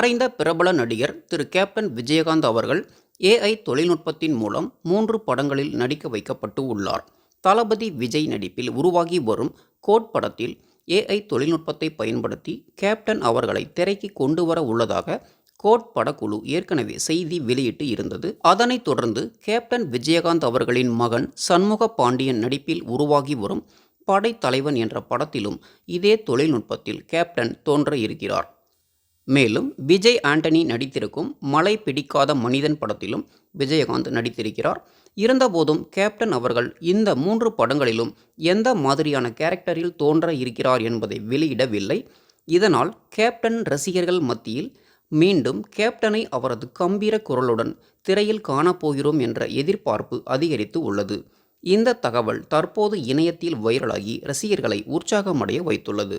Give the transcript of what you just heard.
மறைந்த பிரபல நடிகர் திரு கேப்டன் விஜயகாந்த் அவர்கள் ஏஐ தொழில்நுட்பத்தின் மூலம் மூன்று படங்களில் நடிக்க வைக்கப்பட்டு உள்ளார். தளபதி விஜய் நடிப்பில் உருவாகி வரும் கோட் படத்தில் ஏஐ தொழில்நுட்பத்தை பயன்படுத்தி கேப்டன் அவர்களை திரைக்கு கொண்டு வர உள்ளதாக கோட் படக்குழு ஏற்கனவே செய்தி வெளியிட்டு இருந்தது. அதனைத் தொடர்ந்து கேப்டன் விஜயகாந்த் அவர்களின் மகன் சண்முக பாண்டியன் நடிப்பில் உருவாகி வரும் படைத்தலைவன் என்ற படத்திலும் இதே தொழில்நுட்பத்தில் கேப்டன் தோன்ற இருக்கிறார் மேலும் விஜய் ஆண்டனி நடித்திருக்கும் மழை பிடிக்காத மனிதன் படத்திலும் விஜயகாந்த் நடித்திருக்கிறார். இருந்தபோதும் கேப்டன் அவர்கள் இந்த மூன்று படங்களிலும் எந்த மாதிரியான கேரக்டரில் தோன்ற இருக்கிறார் என்பதை வெளியிடவில்லை. இதனால் கேப்டன் ரசிகர்கள் மத்தியில் மீண்டும் கேப்டனை அவரது கம்பீர குரலுடன் திரையில் காணப்போகிறோம் என்ற எதிர்பார்ப்பு அதிகரித்து உள்ளது. இந்த தகவல் தற்போது இணையத்தில் வைரலாகி ரசிகர்களை உற்சாகமடைய வைத்துள்ளது.